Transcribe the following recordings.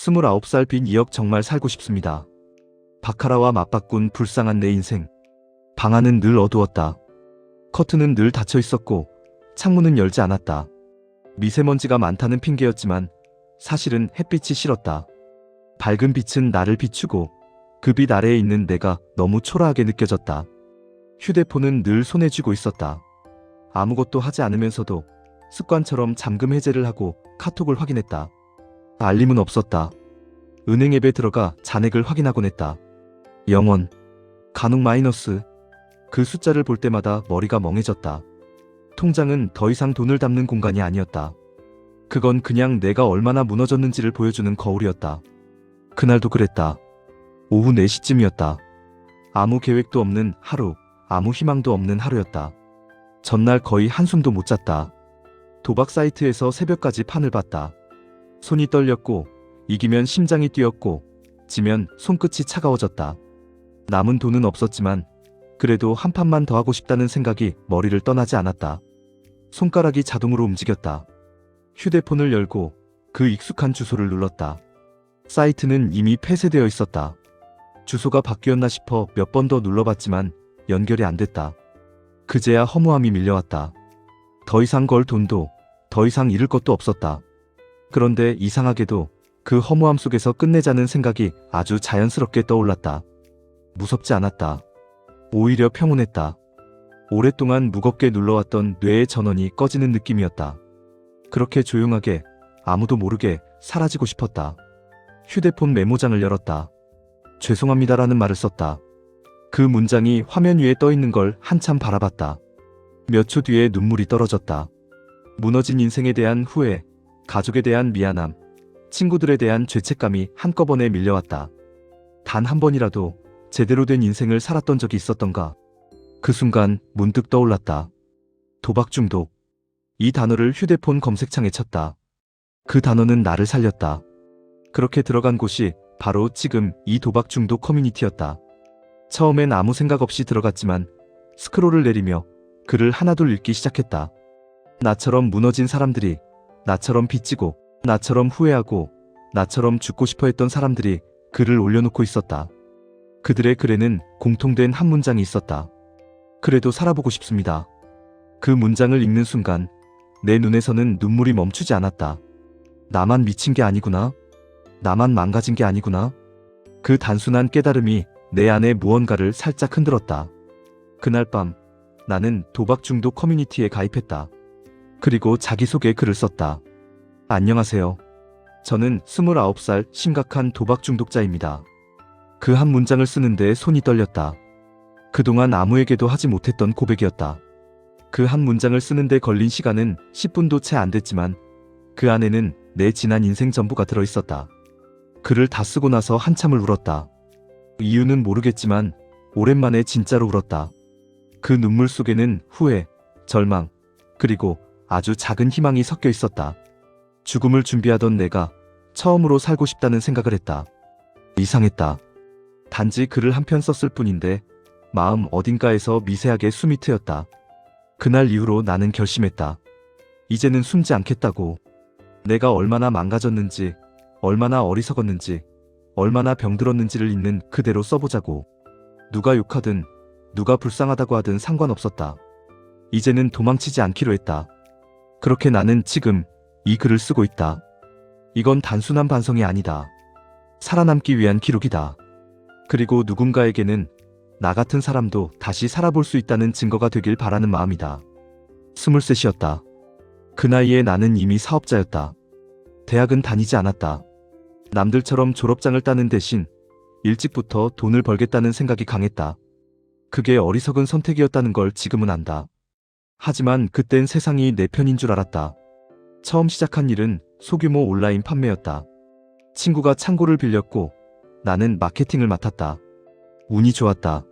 29살 빈 2억 정말 살고 싶습니다. 바카라와 맞바꾼 불쌍한 내 인생. 방 안은 늘 어두웠다. 커튼은 늘 닫혀 있었고 창문은 열지 않았다. 미세먼지가 많다는 핑계였지만 사실은 햇빛이 싫었다. 밝은 빛은 나를 비추고 그 빛 아래에 있는 내가 너무 초라하게 느껴졌다. 휴대폰은 늘 손에 쥐고 있었다. 아무것도 하지 않으면서도 습관처럼 잠금 해제를 하고 카톡을 확인했다. 알림은 없었다. 은행 앱에 들어가 잔액을 확인하곤 했다. 0원. 간혹 마이너스. 그 숫자를 볼 때마다 머리가 멍해졌다. 통장은 더 이상 돈을 담는 공간이 아니었다. 그건 그냥 내가 얼마나 무너졌는지를 보여주는 거울이었다. 그날도 그랬다. 오후 4시쯤이었다. 아무 계획도 없는 하루, 아무 희망도 없는 하루였다. 전날 거의 한숨도 못 잤다. 도박 사이트에서 새벽까지 판을 봤다. 손이 떨렸고, 이기면 심장이 뛰었고, 지면 손끝이 차가워졌다. 남은 돈은 없었지만, 그래도 한 판만 더 하고 싶다는 생각이 머리를 떠나지 않았다. 손가락이 자동으로 움직였다. 휴대폰을 열고 그 익숙한 주소를 눌렀다. 사이트는 이미 폐쇄되어 있었다. 주소가 바뀌었나 싶어 몇 번 더 눌러봤지만 연결이 안 됐다. 그제야 허무함이 밀려왔다. 더 이상 걸 돈도 더 이상 잃을 것도 없었다. 그런데 이상하게도 그 허무함 속에서 끝내자는 생각이 아주 자연스럽게 떠올랐다. 무섭지 않았다. 오히려 평온했다. 오랫동안 무겁게 눌러왔던 뇌의 전원이 꺼지는 느낌이었다. 그렇게 조용하게 아무도 모르게 사라지고 싶었다. 휴대폰 메모장을 열었다. 죄송합니다라는 말을 썼다. 그 문장이 화면 위에 떠 있는 걸 한참 바라봤다. 몇 초 뒤에 눈물이 떨어졌다. 무너진 인생에 대한 후회, 가족에 대한 미안함, 친구들에 대한 죄책감이 한꺼번에 밀려왔다. 단 한 번이라도 제대로 된 인생을 살았던 적이 있었던가? 그 순간 문득 떠올랐다. 도박 중독. 이 단어를 휴대폰 검색창에 쳤다. 그 단어는 나를 살렸다. 그렇게 들어간 곳이 바로 지금 이 도박 중독 커뮤니티였다. 처음엔 아무 생각 없이 들어갔지만 스크롤을 내리며 글을 하나둘 읽기 시작했다. 나처럼 무너진 사람들이, 나처럼 빚지고, 나처럼 후회하고, 나처럼 죽고 싶어 했던 사람들이 글을 올려놓고 있었다. 그들의 글에는 공통된 한 문장이 있었다. 그래도 살아보고 싶습니다. 그 문장을 읽는 순간 내 눈에서는 눈물이 멈추지 않았다. 나만 미친 게 아니구나. 나만 망가진 게 아니구나. 그 단순한 깨달음이 내 안에 무언가를 살짝 흔들었다. 그날 밤 나는 도박 중독 커뮤니티에 가입했다. 그리고 자기소개 글을 썼다. 안녕하세요. 저는 29살 심각한 도박 중독자입니다. 그 한 문장을 쓰는데 손이 떨렸다. 그동안 아무에게도 하지 못했던 고백이었다. 그 한 문장을 쓰는데 걸린 시간은 10분도 채 안 됐지만 그 안에는 내 지난 인생 전부가 들어 있었다. 글을 다 쓰고 나서 한참을 울었다. 이유는 모르겠지만 오랜만에 진짜로 울었다. 그 눈물 속에는 후회, 절망, 그리고 아주 작은 희망이 섞여 있었다. 죽음을 준비하던 내가 처음으로 살고 싶다는 생각을 했다. 이상했다. 단지 글을 한 편 썼을 뿐인데 마음 어딘가에서 미세하게 숨이 트였다. 그날 이후로 나는 결심했다. 이제는 숨지 않겠다고. 내가 얼마나 망가졌는지, 얼마나 어리석었는지, 얼마나 병들었는지를 있는 그대로 써보자고. 누가 욕하든, 누가 불쌍하다고 하든 상관없었다. 이제는 도망치지 않기로 했다. 그렇게 나는 지금 이 글을 쓰고 있다. 이건 단순한 반성이 아니다. 살아남기 위한 기록이다. 그리고 누군가에게는 나 같은 사람도 다시 살아볼 수 있다는 증거가 되길 바라는 마음이다. 스물셋이었다. 그 나이에 나는 이미 사업자였다. 대학은 다니지 않았다. 남들처럼 졸업장을 따는 대신 일찍부터 돈을 벌겠다는 생각이 강했다. 그게 어리석은 선택이었다는 걸 지금은 안다. 하지만 그땐 세상이 내 편인 줄 알았다. 처음 시작한 일은 소규모 온라인 판매였다. 친구가 창고를 빌렸고 나는 마케팅을 맡았다. 운이 좋았다.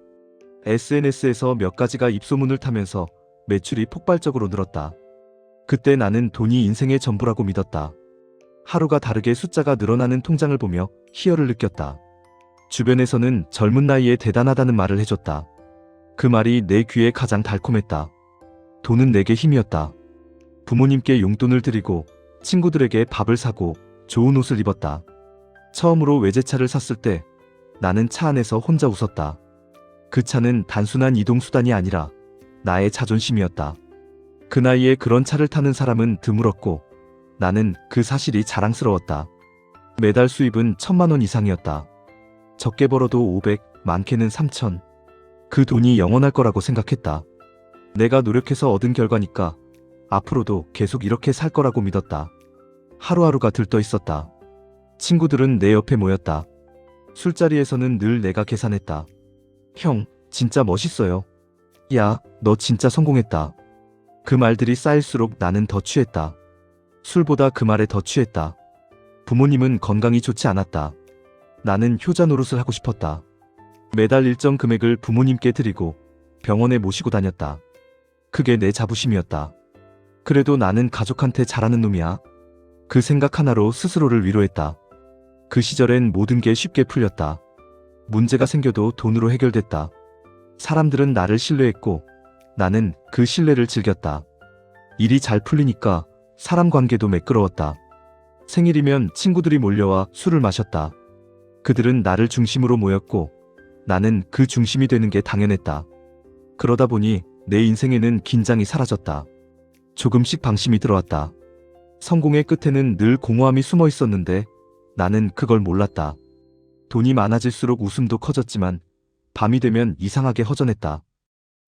SNS에서 몇 가지가 입소문을 타면서 매출이 폭발적으로 늘었다. 그때 나는 돈이 인생의 전부라고 믿었다. 하루가 다르게 숫자가 늘어나는 통장을 보며 희열을 느꼈다. 주변에서는 젊은 나이에 대단하다는 말을 해줬다. 그 말이 내 귀에 가장 달콤했다. 돈은 내게 힘이었다. 부모님께 용돈을 드리고 친구들에게 밥을 사고 좋은 옷을 입었다. 처음으로 외제차를 샀을 때 나는 차 안에서 혼자 웃었다. 그 차는 단순한 이동수단이 아니라 나의 자존심이었다. 그 나이에 그런 차를 타는 사람은 드물었고 나는 그 사실이 자랑스러웠다. 매달 수입은 천만 원 이상이었다. 적게 벌어도 500, 많게는 3천. 그 돈이 영원할 거라고 생각했다. 내가 노력해서 얻은 결과니까 앞으로도 계속 이렇게 살 거라고 믿었다. 하루하루가 들떠 있었다. 친구들은 내 옆에 모였다. 술자리에서는 늘 내가 계산했다. 형, 진짜 멋있어요. 야, 너 진짜 성공했다. 그 말들이 쌓일수록 나는 더 취했다. 술보다 그 말에 더 취했다. 부모님은 건강이 좋지 않았다. 나는 효자 노릇을 하고 싶었다. 매달 일정 금액을 부모님께 드리고 병원에 모시고 다녔다. 그게 내 자부심이었다. 그래도 나는 가족한테 잘하는 놈이야. 그 생각 하나로 스스로를 위로했다. 그 시절엔 모든 게 쉽게 풀렸다. 문제가 생겨도 돈으로 해결됐다. 사람들은 나를 신뢰했고 나는 그 신뢰를 즐겼다. 일이 잘 풀리니까 사람 관계도 매끄러웠다. 생일이면 친구들이 몰려와 술을 마셨다. 그들은 나를 중심으로 모였고 나는 그 중심이 되는 게 당연했다. 그러다 보니 내 인생에는 긴장이 사라졌다. 조금씩 방심이 들어왔다. 성공의 끝에는 늘 공허함이 숨어 있었는데 나는 그걸 몰랐다. 돈이 많아질수록 웃음도 커졌지만 밤이 되면 이상하게 허전했다.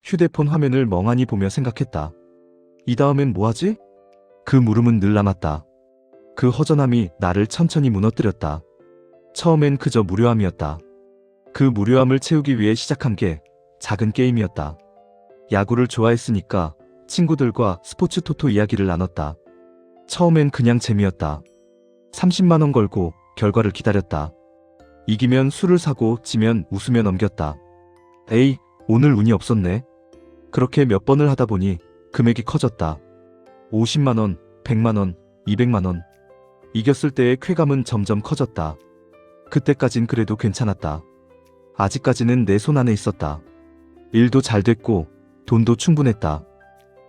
휴대폰 화면을 멍하니 보며 생각했다. 이 다음엔 뭐하지? 그 물음은 늘 남았다. 그 허전함이 나를 천천히 무너뜨렸다. 처음엔 그저 무료함이었다. 그 무료함을 채우기 위해 시작한 게 작은 게임이었다. 야구를 좋아했으니까 친구들과 스포츠 토토 이야기를 나눴다. 처음엔 그냥 재미였다. 30만원 걸고 결과를 기다렸다. 이기면 술을 사고 지면 웃으며 넘겼다. 에이, 오늘 운이 없었네. 그렇게 몇 번을 하다 보니 금액이 커졌다. 50만원, 100만원, 200만원. 이겼을 때의 쾌감은 점점 커졌다. 그때까진 그래도 괜찮았다. 아직까지는 내 손 안에 있었다. 일도 잘 됐고 돈도 충분했다.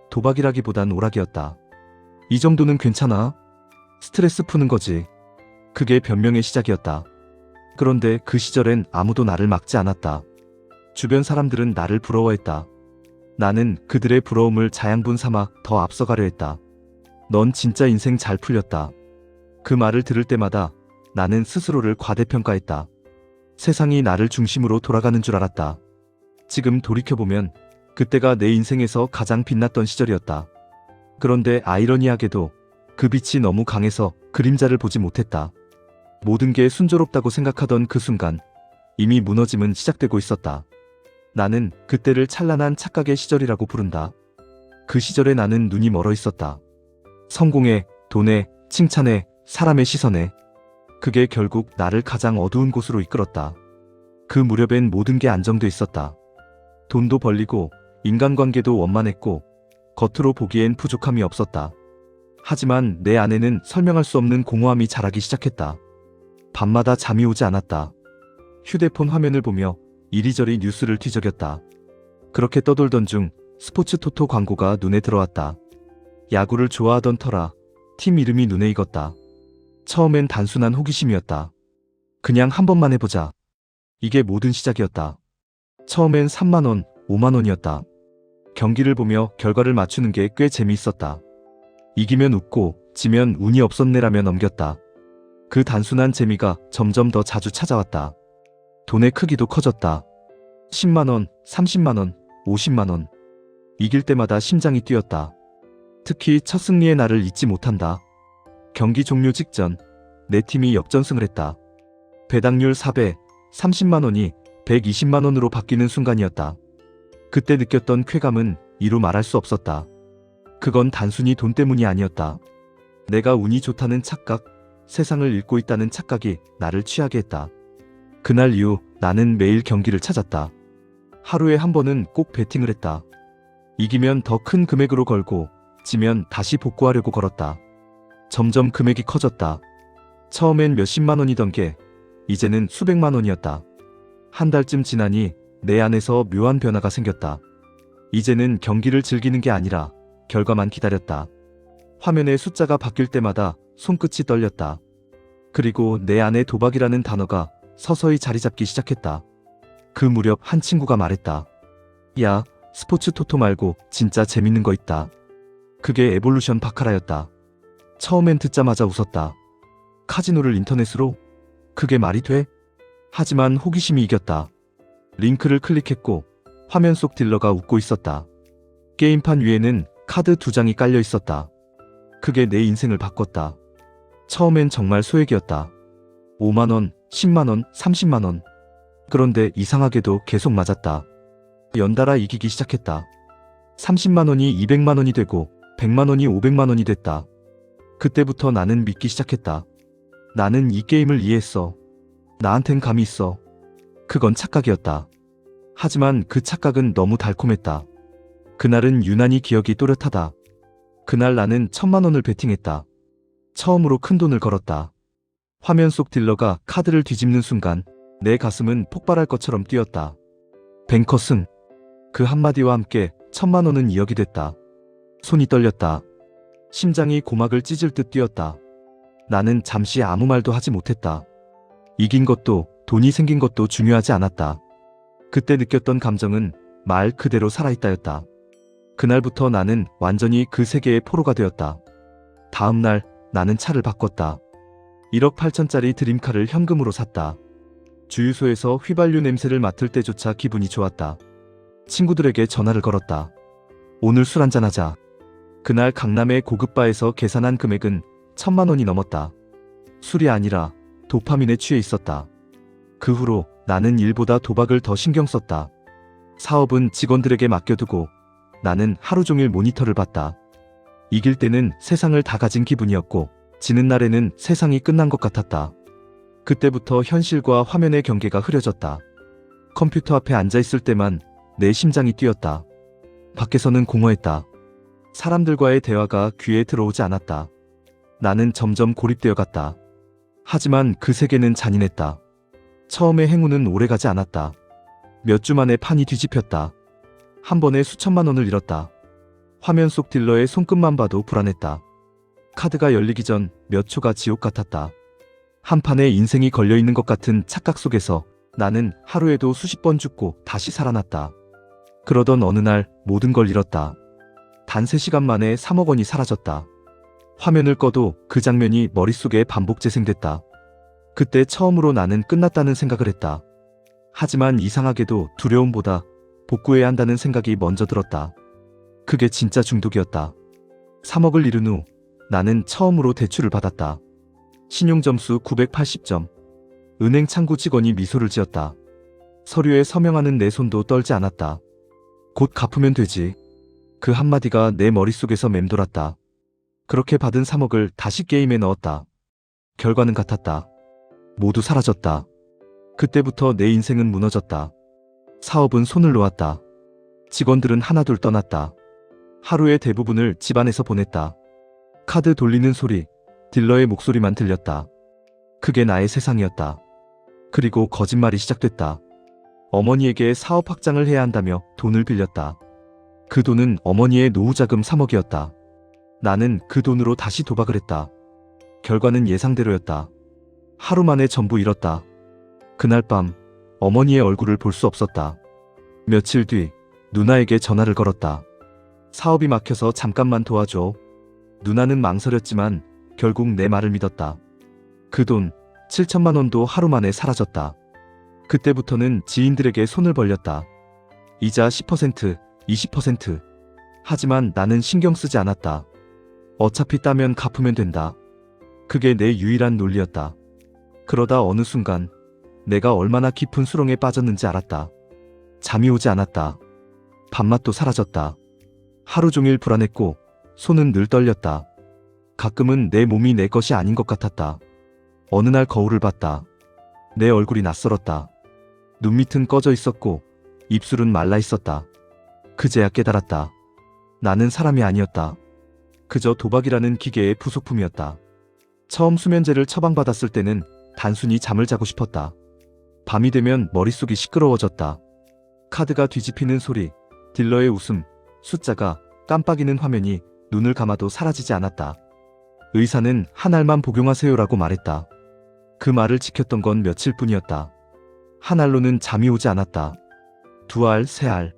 도박이라기보단 오락이었다. 이 정도는 괜찮아. 스트레스 푸는 거지. 그게 변명의 시작이었다. 그런데 그 시절엔 아무도 나를 막지 않았다. 주변 사람들은 나를 부러워했다. 나는 그들의 부러움을 자양분 삼아 더 앞서가려 했다. 넌 진짜 인생 잘 풀렸다. 그 말을 들을 때마다 나는 스스로를 과대평가했다. 세상이 나를 중심으로 돌아가는 줄 알았다. 지금 돌이켜보면 그때가 내 인생에서 가장 빛났던 시절이었다. 그런데 아이러니하게도 그 빛이 너무 강해서 그림자를 보지 못했다. 모든 게 순조롭다고 생각하던 그 순간 이미 무너짐은 시작되고 있었다. 나는 그때를 찬란한 착각의 시절이라고 부른다. 그 시절에 나는 눈이 멀어 있었다. 성공에, 돈에, 칭찬에, 사람의 시선에. 그게 결국 나를 가장 어두운 곳으로 이끌었다. 그 무렵엔 모든 게 안정돼 있었다. 돈도 벌리고 인간관계도 원만했고 겉으로 보기엔 부족함이 없었다. 하지만 내 안에는 설명할 수 없는 공허함이 자라기 시작했다. 밤마다 잠이 오지 않았다. 휴대폰 화면을 보며 이리저리 뉴스를 뒤적였다. 그렇게 떠돌던 중 스포츠 토토 광고가 눈에 들어왔다. 야구를 좋아하던 터라 팀 이름이 눈에 익었다. 처음엔 단순한 호기심이었다. 그냥 한 번만 해보자. 이게 모든 시작이었다. 처음엔 3만원, 5만원이었다. 경기를 보며 결과를 맞추는 게 꽤 재미있었다. 이기면 웃고 지면 운이 없었네라며 넘겼다. 그 단순한 재미가 점점 더 자주 찾아왔다. 돈의 크기도 커졌다. 10만원, 30만원, 50만원. 이길 때마다 심장이 뛰었다. 특히 첫 승리의 날을 잊지 못한다. 경기 종료 직전 내 팀이 역전승을 했다. 배당률 4배, 30만원이 120만원으로 바뀌는 순간이었다. 그때 느꼈던 쾌감은 이루 말할 수 없었다. 그건 단순히 돈 때문이 아니었다. 내가 운이 좋다는 착각, 세상을 읽고 있다는 착각이 나를 취하게 했다. 그날 이후 나는 매일 경기를 찾았다. 하루에 한 번은 꼭 베팅을 했다. 이기면 더 큰 금액으로 걸고 지면 다시 복구하려고 걸었다. 점점 금액이 커졌다. 처음엔 몇십만 원이던 게 이제는 수백만 원이었다. 한 달쯤 지나니 내 안에서 묘한 변화가 생겼다. 이제는 경기를 즐기는 게 아니라 결과만 기다렸다. 화면에 숫자가 바뀔 때마다 손끝이 떨렸다. 그리고 내 안에 도박이라는 단어가 서서히 자리 잡기 시작했다. 그 무렵 한 친구가 말했다. 야, 스포츠 토토 말고 진짜 재밌는 거 있다. 그게 에볼루션 바카라였다. 처음엔 듣자마자 웃었다. 카지노를 인터넷으로? 그게 말이 돼? 하지만 호기심이 이겼다. 링크를 클릭했고 화면 속 딜러가 웃고 있었다. 게임판 위에는 카드 두 장이 깔려 있었다. 그게 내 인생을 바꿨다. 처음엔 정말 소액이었다. 5만원, 10만원, 30만원. 그런데 이상하게도 계속 맞았다. 연달아 이기기 시작했다. 30만원이 200만원이 되고 100만원이 500만원이 됐다. 그때부터 나는 믿기 시작했다. 나는 이 게임을 이해했어. 나한텐 감이 있어. 그건 착각이었다. 하지만 그 착각은 너무 달콤했다. 그날은 유난히 기억이 또렷하다. 그날 나는 천만 원을 베팅했다. 처음으로 큰 돈을 걸었다. 화면 속 딜러가 카드를 뒤집는 순간 내 가슴은 폭발할 것처럼 뛰었다. 뱅커 승. 그 한마디와 함께 천만 원은 이역이 됐다. 손이 떨렸다. 심장이 고막을 찢을 듯 뛰었다. 나는 잠시 아무 말도 하지 못했다. 이긴 것도 돈이 생긴 것도 중요하지 않았다. 그때 느꼈던 감정은 말 그대로 살아있다였다. 그날부터 나는 완전히 그 세계의 포로가 되었다. 다음 날 나는 차를 바꿨다. 1억 8천짜리 드림카를 현금으로 샀다. 주유소에서 휘발유 냄새를 맡을 때조차 기분이 좋았다. 친구들에게 전화를 걸었다. 오늘 술 한잔하자. 그날 강남의 고급바에서 계산한 금액은 천만 원이 넘었다. 술이 아니라 도파민에 취해 있었다. 그 후로 나는 일보다 도박을 더 신경 썼다. 사업은 직원들에게 맡겨두고 나는 하루 종일 모니터를 봤다. 이길 때는 세상을 다 가진 기분이었고, 지는 날에는 세상이 끝난 것 같았다. 그때부터 현실과 화면의 경계가 흐려졌다. 컴퓨터 앞에 앉아있을 때만 내 심장이 뛰었다. 밖에서는 공허했다. 사람들과의 대화가 귀에 들어오지 않았다. 나는 점점 고립되어 갔다. 하지만 그 세계는 잔인했다. 처음에 행운은 오래가지 않았다. 몇 주 만에 판이 뒤집혔다. 한 번에 수천만 원을 잃었다. 화면 속 딜러의 손끝만 봐도 불안했다. 카드가 열리기 전 몇 초가 지옥 같았다. 한 판에 인생이 걸려 있는 것 같은 착각 속에서 나는 하루에도 수십 번 죽고 다시 살아났다. 그러던 어느 날 모든 걸 잃었다. 단 3시간 만에 3억 원이 사라졌다. 화면을 꺼도 그 장면이 머릿속에 반복 재생됐다. 그때 처음으로 나는 끝났다는 생각을 했다. 하지만 이상하게도 두려움보다 복구해야 한다는 생각이 먼저 들었다. 그게 진짜 중독이었다. 3억을 잃은 후 나는 처음으로 대출을 받았다. 신용점수 980점. 은행 창구 직원이 미소를 지었다. 서류에 서명하는 내 손도 떨지 않았다. 곧 갚으면 되지. 그 한마디가 내 머릿속에서 맴돌았다. 그렇게 받은 3억을 다시 게임에 넣었다. 결과는 같았다. 모두 사라졌다. 그때부터 내 인생은 무너졌다. 사업은 손을 놓았다. 직원들은 하나둘 떠났다. 하루의 대부분을 집안에서 보냈다. 카드 돌리는 소리, 딜러의 목소리만 들렸다. 그게 나의 세상이었다. 그리고 거짓말이 시작됐다. 어머니에게 사업 확장을 해야 한다며 돈을 빌렸다. 그 돈은 어머니의 노후자금 3억이었다. 나는 그 돈으로 다시 도박을 했다. 결과는 예상대로였다. 하루 만에 전부 잃었다. 그날 밤 어머니의 얼굴을 볼 수 없었다. 며칠 뒤 누나에게 전화를 걸었다. 사업이 막혀서 잠깐만 도와줘. 누나는 망설였지만 결국 내 말을 믿었다. 그 돈 7천만 원도 하루 만에 사라졌다. 그때부터는 지인들에게 손을 벌렸다. 이자 10%, 20%. 하지만 나는 신경 쓰지 않았다. 어차피 따면 갚으면 된다. 그게 내 유일한 논리였다. 그러다 어느 순간 내가 얼마나 깊은 수렁에 빠졌는지 알았다. 잠이 오지 않았다. 밥맛도 사라졌다. 하루 종일 불안했고 손은 늘 떨렸다. 가끔은 내 몸이 내 것이 아닌 것 같았다. 어느 날 거울을 봤다. 내 얼굴이 낯설었다. 눈 밑은 꺼져 있었고 입술은 말라 있었다. 그제야 깨달았다. 나는 사람이 아니었다. 그저 도박이라는 기계의 부속품이었다. 처음 수면제를 처방받았을 때는 단순히 잠을 자고 싶었다. 밤이 되면 머릿속이 시끄러워졌다. 카드가 뒤집히는 소리, 딜러의 웃음, 숫자가 깜빡이는 화면이 눈을 감아도 사라지지 않았다. 의사는 한 알만 복용하세요라고 말했다. 그 말을 지켰던 건 며칠 뿐이었다. 한 알로는 잠이 오지 않았다. 두 알, 세 알.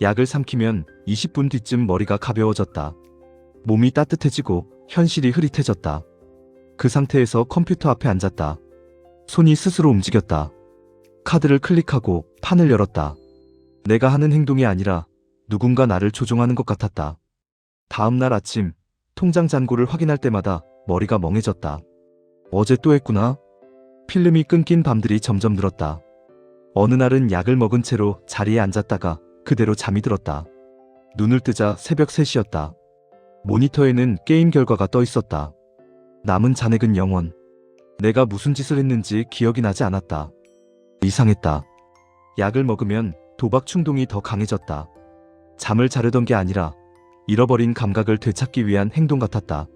약을 삼키면 20분 뒤쯤 머리가 가벼워졌다. 몸이 따뜻해지고 현실이 흐릿해졌다. 그 상태에서 컴퓨터 앞에 앉았다. 손이 스스로 움직였다. 카드를 클릭하고 판을 열었다. 내가 하는 행동이 아니라 누군가 나를 조종하는 것 같았다. 다음 날 아침 통장 잔고를 확인할 때마다 머리가 멍해졌다. 어제 또 했구나. 필름이 끊긴 밤들이 점점 늘었다. 어느 날은 약을 먹은 채로 자리에 앉았다가 그대로 잠이 들었다. 눈을 뜨자 새벽 3시였다. 모니터에는 게임 결과가 떠 있었다. 남은 잔액은 0원. 내가 무슨 짓을 했는지 기억이 나지 않았다. 이상했다. 약을 먹으면 도박 충동이 더 강해졌다. 잠을 자려던 게 아니라 잃어버린 감각을 되찾기 위한 행동 같았다.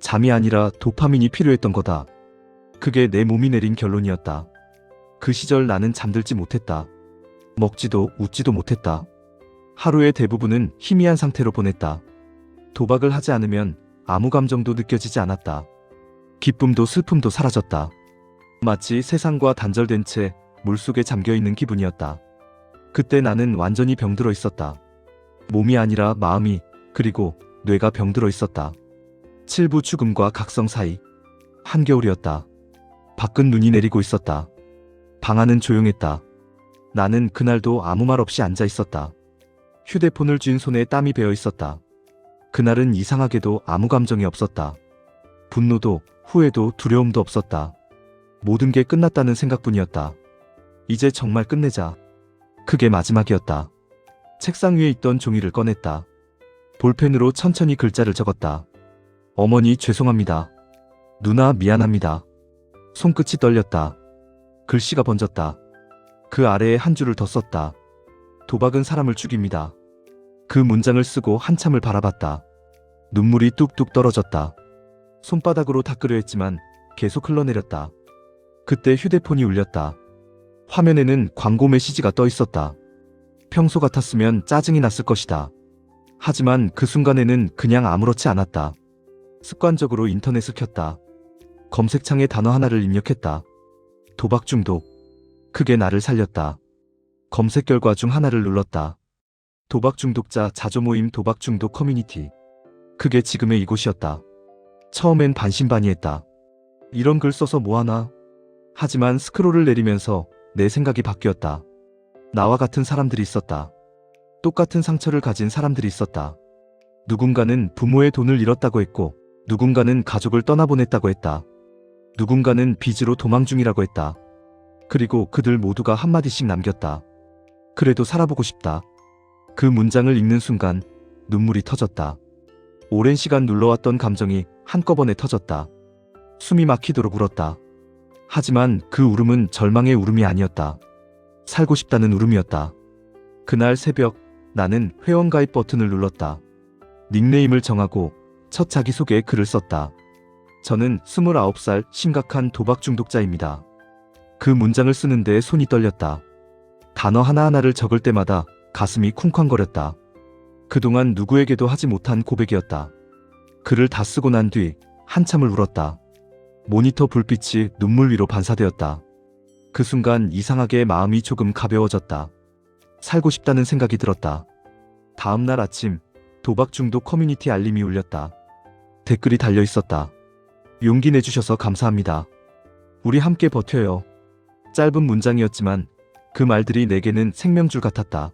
잠이 아니라 도파민이 필요했던 거다. 그게 내 몸이 내린 결론이었다. 그 시절 나는 잠들지 못했다. 먹지도 웃지도 못했다. 하루의 대부분은 희미한 상태로 보냈다. 도박을 하지 않으면 아무 감정도 느껴지지 않았다. 기쁨도 슬픔도 사라졌다. 마치 세상과 단절된 채 물속에 잠겨 있는 기분이었다. 그때 나는 완전히 병들어 있었다. 몸이 아니라 마음이 그리고 뇌가 병들어 있었다. 칠부 죽음과 각성 사이. 한겨울이었다. 밖은 눈이 내리고 있었다. 방 안은 조용했다. 나는 그날도 아무 말 없이 앉아 있었다. 휴대폰을 쥔 손에 땀이 배어 있었다. 그날은 이상하게도 아무 감정이 없었다. 분노도 후회도 두려움도 없었다. 모든 게 끝났다는 생각뿐이었다. 이제 정말 끝내자. 그게 마지막이었다. 책상 위에 있던 종이를 꺼냈다. 볼펜으로 천천히 글자를 적었다. 어머니 죄송합니다. 누나 미안합니다. 손끝이 떨렸다. 글씨가 번졌다. 그 아래에 한 줄을 더 썼다. 도박은 사람을 죽입니다. 그 문장을 쓰고 한참을 바라봤다. 눈물이 뚝뚝 떨어졌다. 손바닥으로 닦으려 했지만 계속 흘러내렸다. 그때 휴대폰이 울렸다. 화면에는 광고 메시지가 떠 있었다. 평소 같았으면 짜증이 났을 것이다. 하지만 그 순간에는 그냥 아무렇지 않았다. 습관적으로 인터넷을 켰다. 검색창에 단어 하나를 입력했다. 도박 중독. 그게 나를 살렸다. 검색 결과 중 하나를 눌렀다. 도박 중독자 자조 모임 도박 중독 커뮤니티. 그게 지금의 이곳이었다. 처음엔 반신반의했다. 이런 글 써서 뭐하나? 하지만 스크롤을 내리면서 내 생각이 바뀌었다. 나와 같은 사람들이 있었다. 똑같은 상처를 가진 사람들이 있었다. 누군가는 부모의 돈을 잃었다고 했고, 누군가는 가족을 떠나보냈다고 했다. 누군가는 빚으로 도망 중이라고 했다. 그리고 그들 모두가 한마디씩 남겼다. 그래도 살아보고 싶다. 그 문장을 읽는 순간 눈물이 터졌다. 오랜 시간 눌러왔던 감정이 한꺼번에 터졌다. 숨이 막히도록 울었다. 하지만 그 울음은 절망의 울음이 아니었다. 살고 싶다는 울음이었다. 그날 새벽 나는 회원가입 버튼을 눌렀다. 닉네임을 정하고 첫 자기소개에 글을 썼다. 저는 29살 심각한 도박 중독자입니다. 그 문장을 쓰는데 손이 떨렸다. 단어 하나하나를 적을 때마다 가슴이 쿵쾅거렸다. 그동안 누구에게도 하지 못한 고백이었다. 글을 다 쓰고 난 뒤 한참을 울었다. 모니터 불빛이 눈물 위로 반사되었다. 그 순간 이상하게 마음이 조금 가벼워졌다. 살고 싶다는 생각이 들었다. 다음 날 아침 도박 중독 커뮤니티 알림이 울렸다. 댓글이 달려 있었다. 용기 내주셔서 감사합니다. 우리 함께 버텨요. 짧은 문장이었지만 그 말들이 내게는 생명줄 같았다.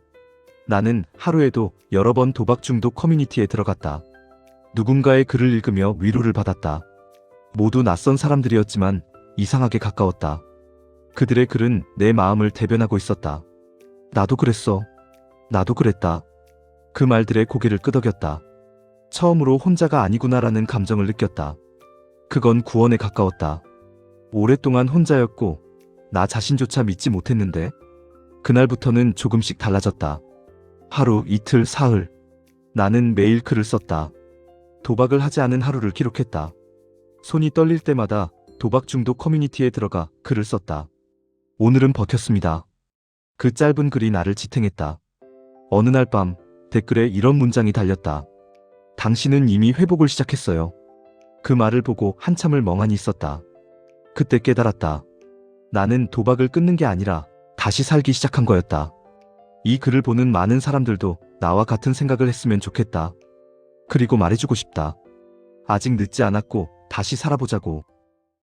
나는 하루에도 여러 번 도박 중독 커뮤니티에 들어갔다. 누군가의 글을 읽으며 위로를 받았다. 모두 낯선 사람들이었지만 이상하게 가까웠다. 그들의 글은 내 마음을 대변하고 있었다. 나도 그랬어. 나도 그랬다. 그 말들의 고개를 끄덕였다. 처음으로 혼자가 아니구나라는 감정을 느꼈다. 그건 구원에 가까웠다. 오랫동안 혼자였고 나 자신조차 믿지 못했는데 그날부터는 조금씩 달라졌다. 하루, 이틀, 사흘. 나는 매일 글을 썼다. 도박을 하지 않은 하루를 기록했다. 손이 떨릴 때마다 도박 중독 커뮤니티에 들어가 글을 썼다. 오늘은 버텼습니다. 그 짧은 글이 나를 지탱했다. 어느 날 밤 댓글에 이런 문장이 달렸다. 당신은 이미 회복을 시작했어요. 그 말을 보고 한참을 멍하니 있었다. 그때 깨달았다. 나는 도박을 끊는 게 아니라 다시 살기 시작한 거였다. 이 글을 보는 많은 사람들도 나와 같은 생각을 했으면 좋겠다. 그리고 말해주고 싶다. 아직 늦지 않았고 다시 살아보자고.